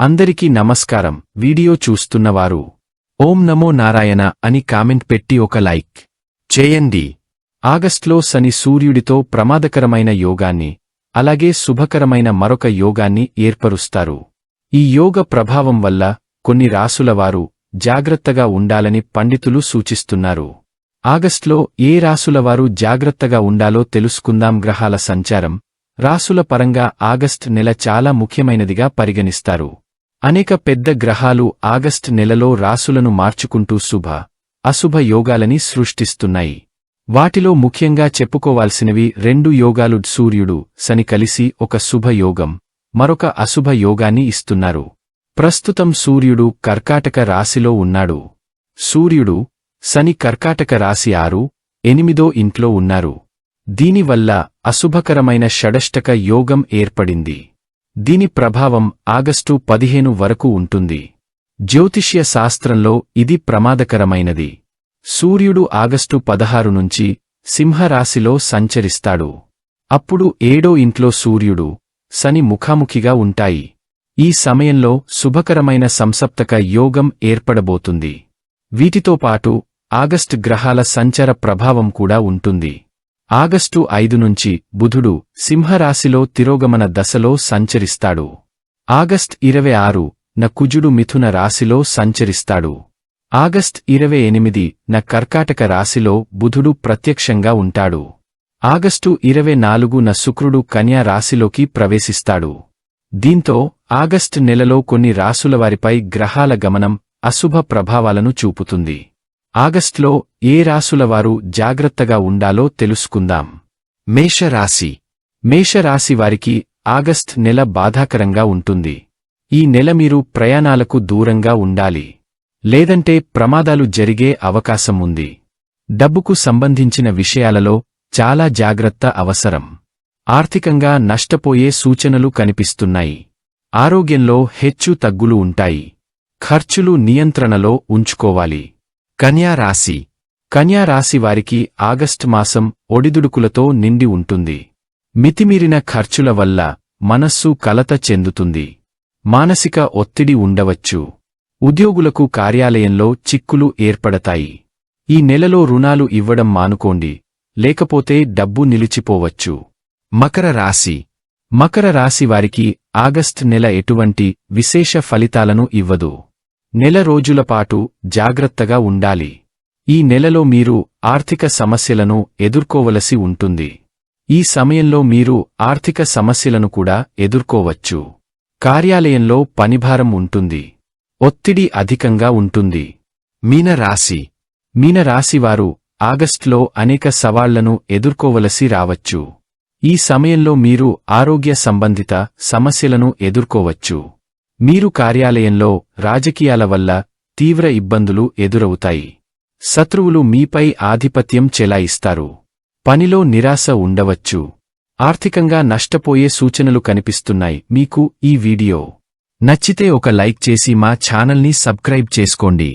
అందరికీ నమస్కారం. వీడియో చూస్తున్నవారు ఓం నమో నారాయణ అని కామెంట్ పెట్టి ఒక లైక్ చేయండి. ఆగస్ట్లో శని సూర్యుడితో ప్రమాదకరమైన యోగాన్ని అలాగే శుభకరమైన మరొక యోగాన్ని ఏర్పరుస్తారు. ఈ యోగ ప్రభావం వల్ల కొన్ని రాసులవారు జాగ్రత్తగా ఉండాలని పండితులు సూచిస్తున్నారు. ఆగస్ట్లో ఏ రాసులవారు జాగ్రత్తగా ఉండాలో తెలుసుకుందాం గ్రహాల సంచారం. రాసుల పరంగా ఆగస్ట్ నెల చాలా ముఖ్యమైనదిగా పరిగణిస్తారు. అనేక పెద్ద గ్రహాలు ఆగస్ట్ నెలలో రాసులను మార్చుకుంటూ శుభ అశుభ యోగాలని సృష్టిస్తున్నాయి. వాటిలో ముఖ్యంగా చెప్పుకోవాల్సినవి రెండు యోగాలు. సూర్యుడు శని కలిసి ఒక శుభయోగం మరొక అశుభ యోగాన్ని ఇస్తున్నారు. ప్రస్తుతం సూర్యుడు కర్కాటక రాశిలో ఉన్నాడు. సూర్యుడు శని కర్కాటక రాశి ఆరు ఎనిమిదో ఇంట్లో ఉన్నారు. దీనివల్ల అశుభకరమైన షడష్టక యోగం ఏర్పడింది. దీని ప్రభావం ఆగస్టు పదిహేను వరకు ఉంటుంది. జ్యోతిష్య శాస్త్రంలో ఇది ప్రమాదకరమైనది. సూర్యుడు ఆగస్టు పదహారు నుంచి సింహరాశిలో సంచరిస్తాడు. అప్పుడు ఏడో ఇంట్లో సూర్యుడు శని ముఖాముఖిగా ఉంటాయి. ఈ సమయంలో శుభకరమైన సంసప్తక యోగం ఏర్పడబోతుంది. వీటితో పాటు ఆగస్ట్ గ్రహాల సంచర ప్రభావం కూడా ఉంటుంది. ఆగస్టు ఐదు నుంచి బుధుడు సింహరాశిలో తిరోగమన దశలో సంచరిస్తాడు. ఆగస్ట్ ఇరవై ఆరు న కుజుడు మిథున రాశిలో సంచరిస్తాడు. ఆగస్ట్ ఇరవై ఎనిమిది న కర్కాటక రాశిలో బుధుడు ప్రత్యక్షంగా ఉంటాడు. ఆగస్టు ఇరవై నాలుగు న శుక్రుడు కన్యా రాశిలోకి ప్రవేశిస్తాడు. దీంతో ఆగస్ట్ నెలలో కొన్ని రాసులవారిపై గ్రహాల గమనం అశుభ ప్రభావాలను చూపుతుంది. ఆగస్ట్లో ఏ రాసులవారు జాగ్రత్తగా ఉండాలో తెలుసుకుందాం. మేషరాశి. మేషరాశి వారికి ఆగస్ట్ నెల బాధాకరంగా ఉంటుంది. ఈ నెల మీరు ప్రయాణాలకు దూరంగా ఉండాలి. లేదంటే ప్రమాదాలు జరిగే అవకాశం ఉంది. డబ్బుకు సంబంధించిన విషయాలలో చాలా జాగ్రత్త అవసరం. ఆర్థికంగా నష్టపోయే సూచనలు కనిపిస్తున్నాయి. ఆరోగ్యంలో హెచ్చు తగ్గులు ఉంటాయి. ఖర్చులు నియంత్రణలో ఉంచుకోవాలి. కన్యారాశి కన్యారాశి వారికి ఆగస్ట్ మాసం ఒడిదుడుకులతో నిండి ఉంటుంది. మితిమీరిన ఖర్చుల వల్ల మనస్సు కలత చెందుతుంది. మానసిక ఒత్తిడి ఉండవచ్చు. ఉద్యోగులకు కార్యాలయంలో చిక్కులు ఏర్పడతాయి. ఈ నెలలో రుణాలు ఇవ్వడం మానుకోండి లేకపోతే డబ్బు నిలిచిపోవచ్చు. మకర రాశి. మకర రాశి వారికి ఆగస్ట్ నెల ఎటువంటి విశేష ఫలితాలను ఇవ్వదు. నెల రోజులపాటు జాగ్రత్తగా ఉండాలి. ఈ నెలలో మీరు ఆర్థిక సమస్యలను ఎదుర్కోవలసి ఉంటుంది. ఈ సమయంలో మీరు ఆర్థిక సమస్యలను కూడా ఎదుర్కోవచ్చు. కార్యాలయంలో పనిభారం ఉంటుంది. ఒత్తిడి అధికంగా ఉంటుంది. మీనరాశి. మీనరాశివారు ఆగస్టులో అనేక సవాళ్ళను ఎదుర్కోవలసి రావచ్చు. ఈ సమయంలో మీరు ఆరోగ్య సంబంధిత సమస్యలను ఎదుర్కోవచ్చు. మీరు కార్యాలయంలో రాజకీయాల వల్ల తీవ్ర ఇబ్బందులు ఎదురవుతాయి. శత్రువులు మీపై ఆధిపత్యం చెలాయిస్తారు. పనిలో నిరాశ ఉండవచ్చు. ఆర్థికంగా నష్టపోయే సూచనలు కనిపిస్తున్నాయి. మీకు ఈ వీడియో నచ్చితే ఒక లైక్ చేసి మా ఛానల్ని సబ్స్క్రైబ్ చేసుకోండి.